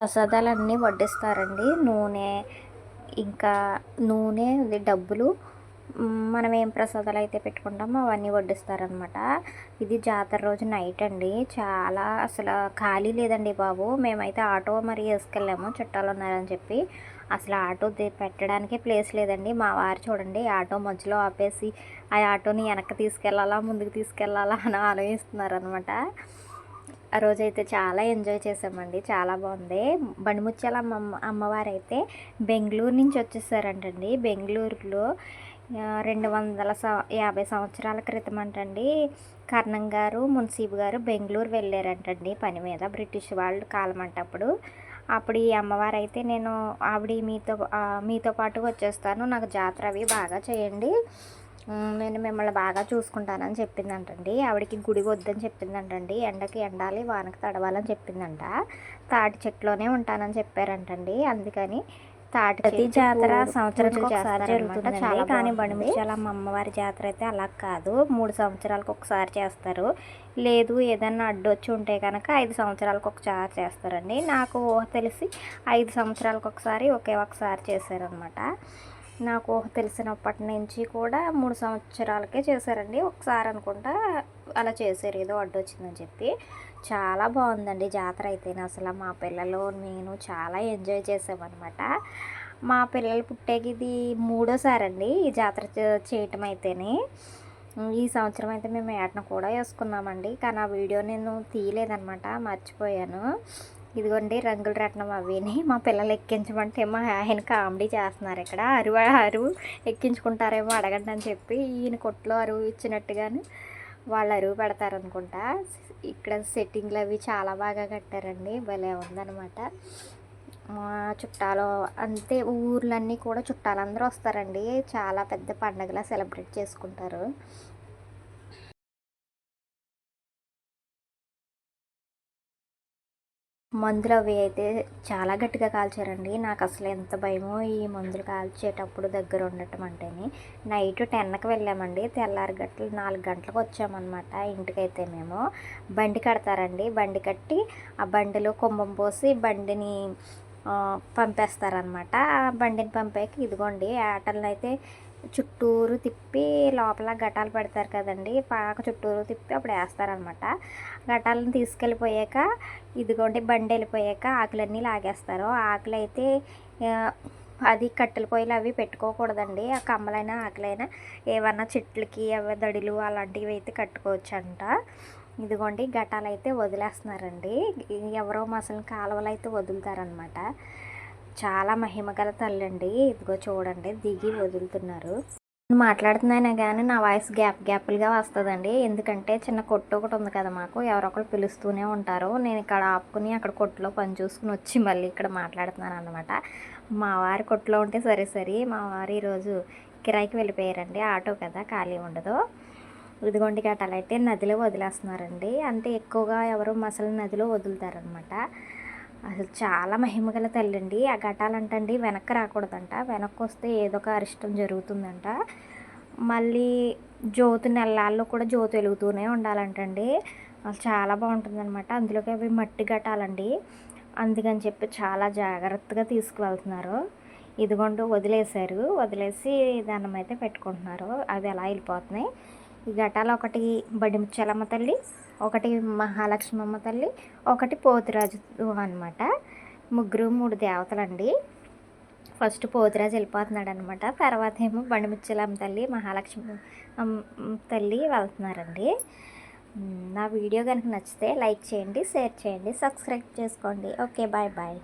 ప్రసాదాలన్నీ వడ్డిస్తారండి. నూనె ఇంకా నూనె డబ్బులు. మనం ఏం ప్రసాదాలు అయితే పెట్టుకుంటామో అవన్నీ వడ్డిస్తారనమాట. ఇది జాతర రోజు నైట్ అండి. చాలా అసలు ఖాళీ లేదండి బాబు. మేమైతే ఆటో మరి వేసుకెళ్ళాము. చుట్టాలు ఉన్నారని చెప్పి. అసలు ఆటో పెట్టడానికే ప్లేస్ లేదండి. మా వారు చూడండి ఆటో మధ్యలో ఆపేసి ఆ ఆటోని వెనక్కి తీసుకెళ్ళాలా ముందుకు తీసుకెళ్ళాలా అని ఆలోచిస్తున్నారు అనమాట ఆ రోజైతే చాలా ఎంజాయ్ చేసామండి. చాలా బాగుంది బండిముత్యాల అమ్మ అమ్మవారు అయితే బెంగళూరు నుంచి వచ్చేసారంటండి. బెంగళూరులో రెండు వందల స యాభై సంవత్సరాల క్రితం అంటండి. కర్ణం గారు మున్సీబ్ గారు బెంగళూరు వెళ్ళారంటండి పని మీద బ్రిటిష్ వాళ్ళు కాలం అంటప్పుడు. అప్పుడు ఈ అమ్మవారు అయితే నేను ఆవిడ మీతో మీతో పాటు వచ్చేస్తాను. నాకు జాతర అవి బాగా చేయండి. నేను మిమ్మల్ని బాగా చూసుకుంటానని చెప్పిందంటండి. ఆవిడకి గుడి వద్దని చెప్పిందంటండి. ఎండకి ఎండాలి వానకి తడవాలని చెప్పిందంట. తాటి చెట్లోనే ఉంటానని చెప్పారంటండి. అందుకని తాటి ప్రతి జాతర సంవత్సరానికి ఒకసారి జరుగుతుంది చాలా కానీ బండిమిర్చాల అమ్మవారి జాతర అయితే అలా కాదు. మూడు సంవత్సరాలకు ఒకసారి చేస్తారు. లేదు ఏదన్నా అడ్డొచ్చి ఉంటే కనుక ఐదు సంవత్సరాలకు ఒకసారి చేస్తారండి. నాకు ఊహ తెలిసి ఐదు సంవత్సరాలకు ఒకసారి ఒకే ఒకసారి చేశారనమాట. నాకు ఊహ తెలిసినప్పటి నుంచి కూడా మూడు సంవత్సరాలకే చేశారండి. ఒకసారి అనుకుంటా అలా చేశారు. ఏదో అడ్డు వచ్చిందని చెప్పి. చాలా బాగుందండి జాతర అయితే అసలు మా పిల్లలు నేను చాలా ఎంజాయ్ చేసామన్నమాట. మా పిల్లలు పుట్టేకి ఇది మూడోసారి అండి ఈ జాతర చేయటం అయితేనే. ఈ సంవత్సరం అయితే మేము ఏటన కూడా వేసుకున్నామండి. కానీ ఆ వీడియో నేను తీయలేదన్నమాట. మర్చిపోయాను. ఇదిగోండి రంగుల రత్నం అవిని. మా పిల్లలు ఎక్కించమంటే మా ఆయన కామెడీ చేస్తున్నారు ఇక్కడ. అరువు అరువు ఎక్కించుకుంటారేమో అడగండి అని చెప్పి ఈయన కొట్లో అరువు ఇచ్చినట్టుగాను వాళ్ళు అరువు పెడతారనుకుంటా. ఇక్కడ సెట్టింగ్లు అవి చాలా బాగా కట్టారండి. భలే ఉందన్నమాట. మా చుట్టాలు అంతే ఊర్లన్నీ కూడా చుట్టాలందరూ వస్తారండి. చాలా పెద్ద పండగలా సెలబ్రేట్ చేసుకుంటారు. మందులు అవి అయితే చాలా గట్టిగా కాల్చారండి. నాకు అసలు ఎంత భయమో ఈ మందులు కాల్చేటప్పుడు దగ్గర ఉండటం అంటేని. నైట్ టెన్కి వెళ్ళామండి. తెల్లారి గంటలు నాలుగు గంటలకు వచ్చామన్నమాట ఇంటికైతే మేము. బండి కడతారండి. బండి కట్టి ఆ బండిలో కుంభం పోసి బండిని పంపేస్తారనమాట ఆ బండిని పంపాక ఇదిగోండి ఆటలను అయితే చుట్టూరు తిప్పి లోపల గటాలు పెడతారు కదండి. పాక చుట్టూరు తిప్పి అప్పుడు వేస్తారనమాట గటాలను తీసుకెళ్ళిపోయాక ఇదిగోండి బండి వెళ్ళిపోయాక ఆకులన్నీ లాగేస్తారు. ఆకులు అయితే అది కట్టెల పొయ్యిలు అవి పెట్టుకోకూడదండి. ఆ కమ్మలైనా ఆకులైనా ఏమన్నా చెట్లకి అవి దడిలు అలాంటివి అయితే కట్టుకోవచ్చు అంట ఇదిగోండి గటాలు అయితే వదిలేస్తున్నారండి. ఎవరో మసలు కాలువలు అయితే వదులుతారనమాట చాలా మహిమగల తల్లి అండి ఇదిగో చూడండి దిగి వదులుతున్నారు. మాట్లాడుతున్నాయినా కానీ నా వాయిస్ గ్యాప్ గ్యాప్లుగా వస్తుందండి. ఎందుకంటే చిన్న కొట్టు ఒకటి ఉంది కదా మాకు ఎవరో ఒకరు పిలుస్తూనే ఉంటారు. నేను ఇక్కడ ఆపుకుని అక్కడ కొట్టులో పని చూసుకుని వచ్చి మళ్ళీ ఇక్కడ మాట్లాడుతున్నాను అనమాట మా వారి కొట్టులో ఉంటే సరే సరే మా వారు ఈరోజు కిరాయికి వెళ్ళిపోయారండి. ఆటో కదా ఖాళీ ఉండదు. ఇదిగోండి గట్టాలైతే అయితే నదిలో వదిలేస్తున్నారండి. అంటే ఎక్కువగా ఎవరు మసలు నదిలో వదులుతారనమాట అసలు చాలా మహిమగల తల్లి అండి ఆ ఘటాలంటండి వెనక్కి రాకూడదంట. వెనక్కి వస్తే ఏదో ఒక అరిష్టం జరుగుతుందంట. మళ్ళీ జ్యోతి నెలల్లో కూడా జ్యోతి వెలుగుతూనే ఉండాలంటండి. అసలు చాలా బాగుంటుందన్నమాట. అందులోకి అవి మట్టి ఘటాలండి. అందుకని చెప్పి చాలా జాగ్రత్తగా తీసుకువెళ్తున్నారు. ఇదిగోండి వదిలేశారు. వదిలేసి దాన్నమైతే అయితే పెట్టుకుంటున్నారు. అవి ఎలా వెళ్ళిపోతున్నాయి? ఘటాలు ఒకటి బడిముచ్చలమ్మ తల్లి ఒకటి మహాలక్ష్మమ్మ తల్లి ఒకటి పోతురాజు అనమాట ముగ్గురు మూడు దేవతలండి. ఫస్ట్ పోతురాజు వెళ్ళిపోతున్నాడు అనమాట తర్వాత ఏమో బండిముచ్చలమ్మ తల్లి మహాలక్ష్మి తల్లి వెళ్తున్నారండి. నా వీడియో కనుక నచ్చితే లైక్ చేయండి షేర్ చేయండి సబ్స్క్రైబ్ చేసుకోండి. Okay bye bye.